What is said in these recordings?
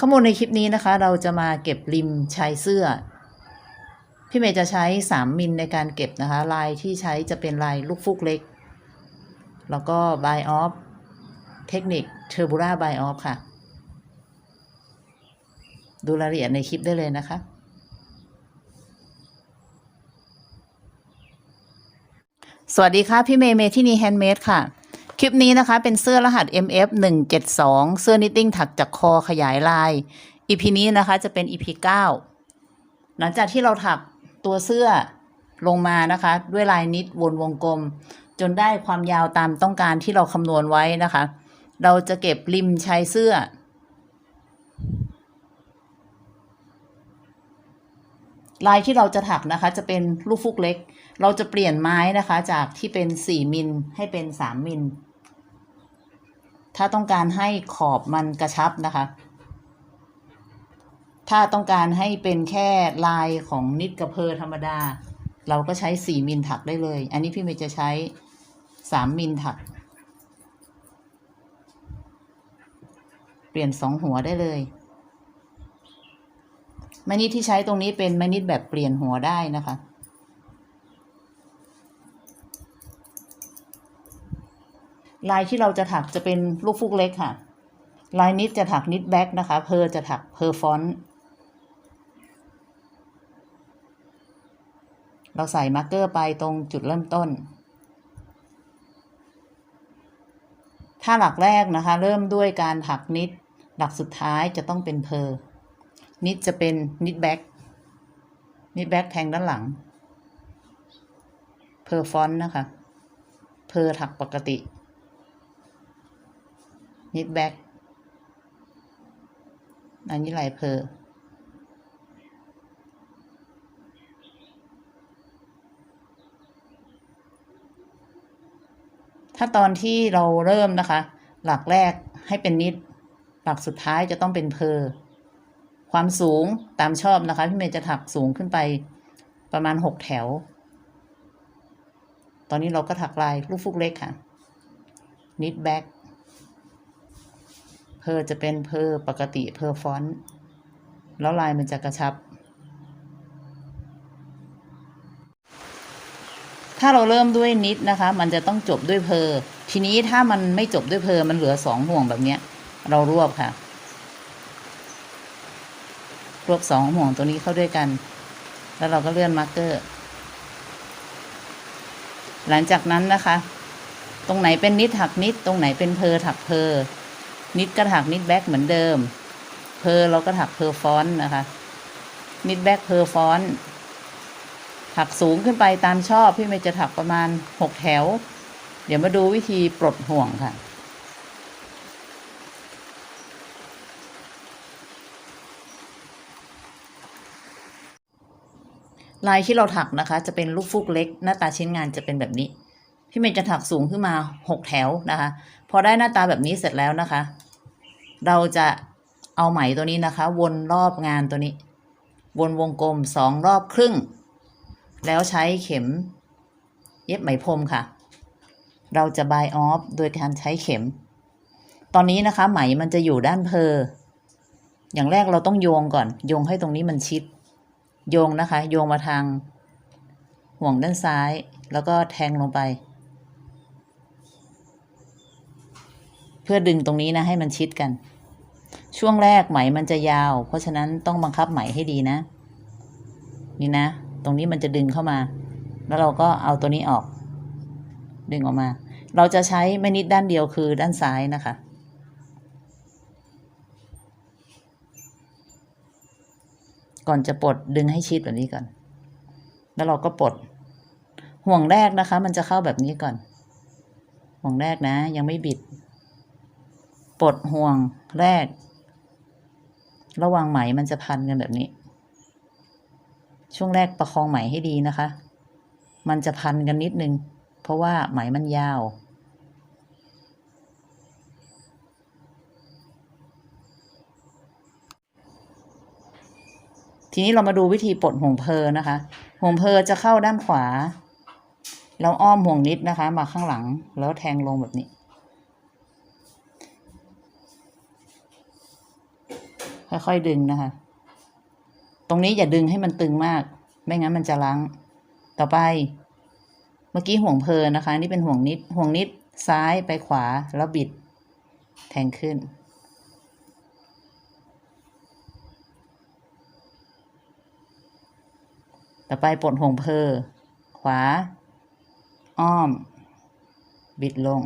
ข้อมูลในคลิปนี้นะคะ เราจะมาเก็บริมชายเสื้อ พี่เมย์จะใช้ 3มิลในการเก็บนะคะ ลายที่ใช้จะเป็นลายลูกฟูกเล็ก แล้วก็ by off เทคนิค Turbura by off ค่ะ ดูรายละเอียดในคลิปได้เลยนะคะ สวัสดีค่ะ พี่เมย์เมที่นี่แฮนด์เมดค่ะ คลิปนี้นะคะเป็นเสื้อรหัส MF 1 7 2เสื้อนิตติ้งถักจากคอขยายลาย EP นี้นะคะจะเป็น EP 9หลังจากที่เราถักตัวเสื้อลงมานะคะ ด้วยลายนิดวนวงกลม จนได้ความยาวตามต้องการที่เราคำนวณไว้นะคะ เราจะเก็บริมชายเสื้อ ลายที่เราจะถักนะคะ จะเป็นลูกฟุกเล็ก เราจะเปลี่ยนไม้นะคะ จากที่เป็น 4 มิลให้เป็น 3 มิล ถ้าต้องการให้ขอบมันกระชับนะคะ ถ้าต้องการให้เป็นแค่ลายของนิดกระเพอธรรมดา เราก็ใช้4มิลถักได้เลย อันนี้พี่เมย์จะใช้3มิลถัก เปลี่ยน2หัวได้เลยแมนิดที่ใช้ตรงนี้เป็นแมนิดแบบเปลี่ยนหัวได้นะคะ ลายที่เราจะถักจะเป็นลูกฟุกเล็กค่ะ ลายนิดจะถักนิดแบ็กนะคะ เพอจะถักเพอฟอนต์เราใส่มาร์กเกอร์ไปตรงจุดเริ่มต้น ถ้าหลักแรกนะคะ เริ่มด้วยการถักนิด หลักสุดท้ายจะต้องเป็นเพอนิดจะเป็นนิดแบ็กนิดแบ็กแทงด้านหลัง เพอฟอนต์นะคะ เพอถักปกติ นิดแบ็กอันนี้ลายเพอถ้าตอนที่เราเริ่มนะคะ หลักแรกให้เป็นนิด หลักสุดท้ายจะต้องเป็นเพอความสูงตามชอบนะคะ พี่เมย์จะถักสูงขึ้นไปประมาณหกแถว ตอนนี้เราก็ถักลายลูกฟุกเล็กค่ะนิดแบ็ก อจะเป็นเพอปกติเพอฟอนต์แล้วลายมันจะกระชับ ถ้าเราเริ่มด้วยนิดนะคะ มันจะต้องจบด้วยเพอทีนี้ถ้ามันไม่จบด้วยเพอมันเหลือสองห่วงแบบเนี้ย เรารวบค่ะ รวบสองห่วงตัวนี้เข้าด้วยกัน แล้วเราก็เลื่อนมาร์กเกอร์ หลังจากนั้นนะคะ ตรงไหนเป็นนิดถักนิด ตรงไหนเป็นเพอถักเพอ นิดก็ถักนิดแบ็กเหมือนเดิม เพอเราก็ถักเพอฟอนนะคะ นิดแบ็กเพอฟอนถักสูงขึ้นไปตามชอบพี่เมย์จะถักประมาณหกแถว เดี๋ยวมาดูวิธีปลดห่วงค่ะลายที่เราถักนะคะ จะเป็นลูกฟูกเล็ก หน้าตาชิ้นงานจะเป็นแบบนี้ พี่เมย์จะถักสูงขึ้นมาหกแถวนะคะ พอได้หน้าตาแบบนี้เสร็จแล้วนะคะ เราจะเอาไหมตัวนี้นะคะ วนรอบงานตัวนี้ วนวงกลมสองรอบครึ่ง แล้วใช้เข็ม เย็บไหมพรมค่ะ เราจะบายออฟโดยการใช้เข็ม ตอนนี้นะคะ ไหมมันจะอยู่ด้านเพออย่างแรกเราต้องโยงก่อน โยงให้ตรงนี้มันชิด โยงนะคะ โยงมาทางห่วงด้านซ้าย แล้วก็แทงลงไป พื่อดึงตรงนี้นะให้มันชิดกัน ช่วงแรกไหมมันจะยาว เพราะฉะนั้นต้องบังคับไหมให้ดีนะ นี่นะ ตรงนี้มันจะดึงเข้ามา แล้วเราก็เอาตัวนี้ออก ดึงออกมา เราจะใช้ไม่นิดด้านเดียวคือด้านซ้ายนะคะ ก่อนจะปลดดึงให้ชิดแบบนี้ก่อน แล้วเราก็ปลด ห่วงแรกนะคะ มันจะเข้าแบบนี้ก่อน ห่วงแรกนะ ยังไม่บิด ปลดห่วงแรก ระหว่างไหมมันจะพันกันแบบนี้ ช่วงแรกประคองไหมให้ดีนะคะ มันจะพันกันนิดนึง เพราะว่าไหมมันยาว ทีนี้เรามาดูวิธีปลดห่วงเพอนะคะ ห่วงเพอจะเข้าด้านขวา แล้วอ้อมห่วงนิดนะคะ มาข้างหลังแล้วแทงลงแบบนี้ ค่อยๆดึงนะคะ ตรงนี้อย่าดึงให้มันตึงมาก ไม่งั้นมันจะล้างต่อไป เมื่อกี้ห่วงเพลินนะคะ นี่เป็นห่วงนิด ห่วงนิดซ้ายไปขวาแล้วบิด แทงขึ้น ต่อไปปลดห่วงเพอขวา อ้อม บิดลง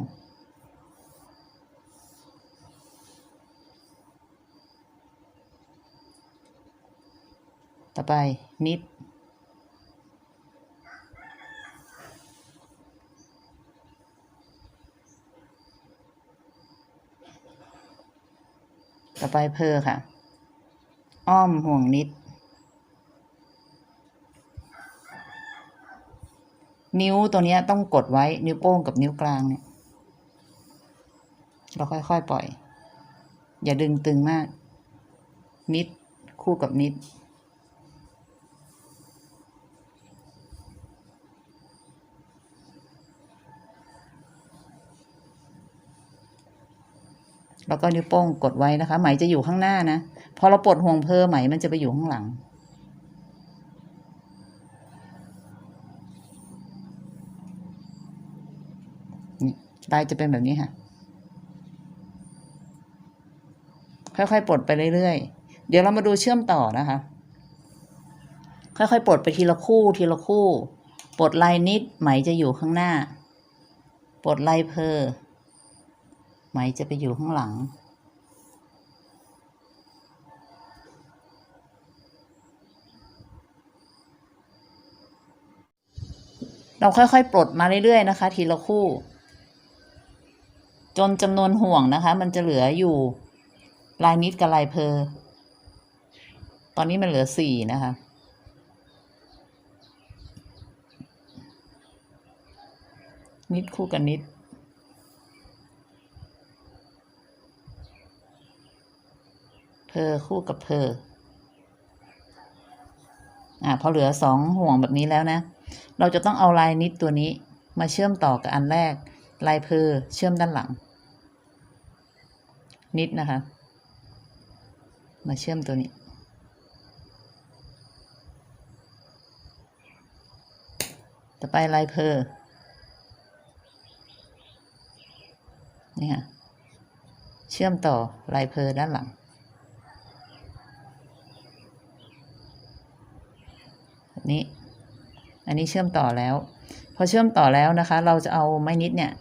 ต่อไปนิด ต่อไปเพอค่ะ อ้อมห่วงนิด นิ้วตัวนี้ต้องกดไว้นิ้วโป้งกับนิ้วกลางเนี่ยเราค่อยๆปล่อย อย่าดึงตึงมาก นิดคู่กับนิด แล้วก็นิ้วโป้งกดไว้นะคะ ไหมจะอยู่ข้างหน้านะ พอเราปลดห่วงเพอไหมมันจะไปอยู่ข้างหลัง นี่ลายจะเป็นแบบนี้ค่ะ ค่อยๆปลดไปเรื่อยๆ เดี๋ยวเรามาดูเชื่อมต่อนะคะ ค่อยๆปลดไปทีละคู่ทีละคู่ ปลดลายนิดไหมจะอยู่ข้างหน้า ปลดลายเพอ ไหมจะไปอยู่ข้างหลัง เราค่อยๆ ปลดมาเรื่อยๆนะคะ ทีละคู่ จนจำนวนห่วงนะคะ มันจะเหลืออยู่ลายนิดกับลายเพอตอนนี้มันเหลือสี่นะคะนิดคู่กับนิด เพอคู่กับเพออ่าพอเหลือสองห่วงแบบนี้แล้วนะ เราจะต้องเอาลายนิดตัวนี้มาเชื่อมต่อกับอันแรก ลายเพอเชื่อมด้านหลัง นิดนะคะ มาเชื่อมตัวนี้ ต่อไปลายเพอนี่ค่ะ เชื่อมต่อลายเพอด้านหลัง แบบ นี้ อันนี้เชื่อมต่อแล้ว พอเชื่อมต่อแล้วนะคะ เราจะเอาไม้นิดเนี่ย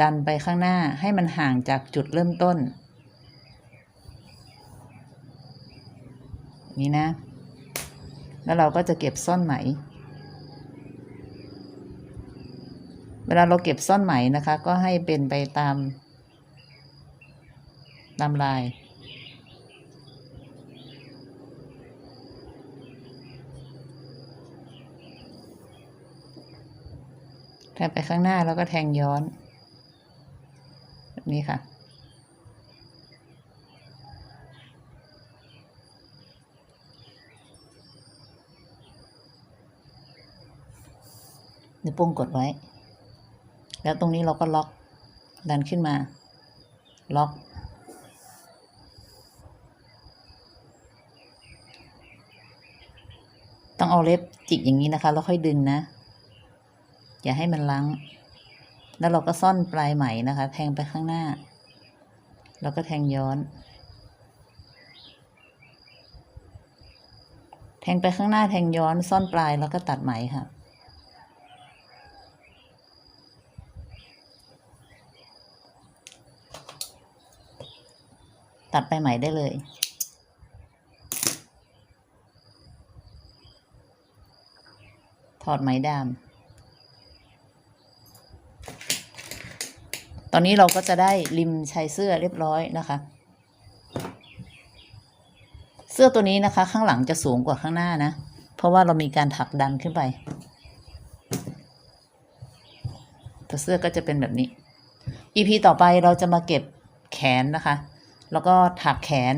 ดันไปข้างหน้าให้มันห่างจากจุดเริ่มต้น นี่นะ แล้วเราก็จะเก็บซ่อนไหม เวลาเราเก็บซ่อนไหมนะคะ ก็ให้เป็นไปตามตามลาย แทงไปข้างหน้าแล้วก็แทงย้อน แบบนี้ค่ะ นิ้วโป้งกดไว้ แล้วตรงนี้เราก็ล็อก ดันขึ้นมา ล็อกต้องเอาเล็บจิกอย่างนี้นะคะ แล้วค่อยดึงนะ อย่าให้มันล้างแล้วเราก็ซ่อนปลายไหมนะคะ แทงไปข้างหน้า แล้วก็แทงย้อน แทงไปข้างหน้าแทงย้อนซ่อนปลายแล้วก็ตัดไหมค่ะตัดไปไหมได้เลย ถอดไหมดาม อนนี้เราก็จะได้ริมชายเสื้อเรียบร้อยนะคะ เสื้อตัวนี้นะคะ ข้างหลังจะสูงกว่าข้างหน้านะ เพราะว่าเรามีการถักดันขึ้นไป ตัวเสื้อก็จะเป็นแบบนี้ EP ต่อไปเราจะมาเก็บแขนนะคะ แล้วก็ถักแขน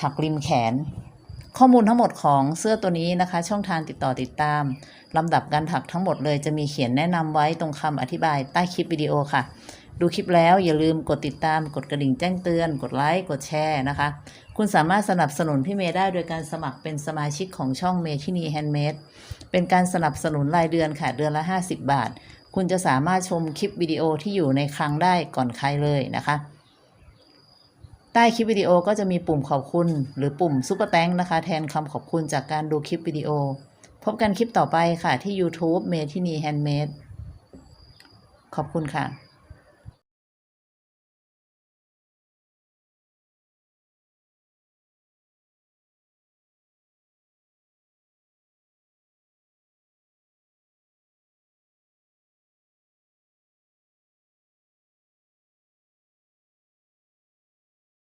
ถักริมแขน ข้อมูลทั้งหมดของเสื้อตัวนี้นะคะ ช่องทางติดต่อติดตามลำดับการถักทั้งหมดเลยจะมีเขียนแนะนำไว้ตรงคำอธิบายใต้คลิปวิดีโอค่ะ ดูคลิปแล้วอย่าลืมกดติดตามกดกระดิ่งแจ้งเตือน กดไลค์ กดแชร์นะคะ คุณสามารถสนับสนุนพี่เมย์ได้โดยการสมัครเป็นสมาชิกของช่องเมทินีแฮนด์เมดเป็นการสนับสนุนรายเดือนค่ะเดือนละ 50 บาท คุณจะสามารถชมคลิปวิดีโอที่อยู่ในคลังได้ก่อนใครเลยนะคะ ใต้คลิปวิดีโอก็จะมีปุ่มขอบคุณ หรือปุ่มซุปเปอร์แตงนะคะ แทนคำขอบคุณจากการดูคลิปวิดีโอ พบกันคลิปต่อไปค่ะที่ YouTube เมทินีแฮนด์เมดขอบคุณค่ะ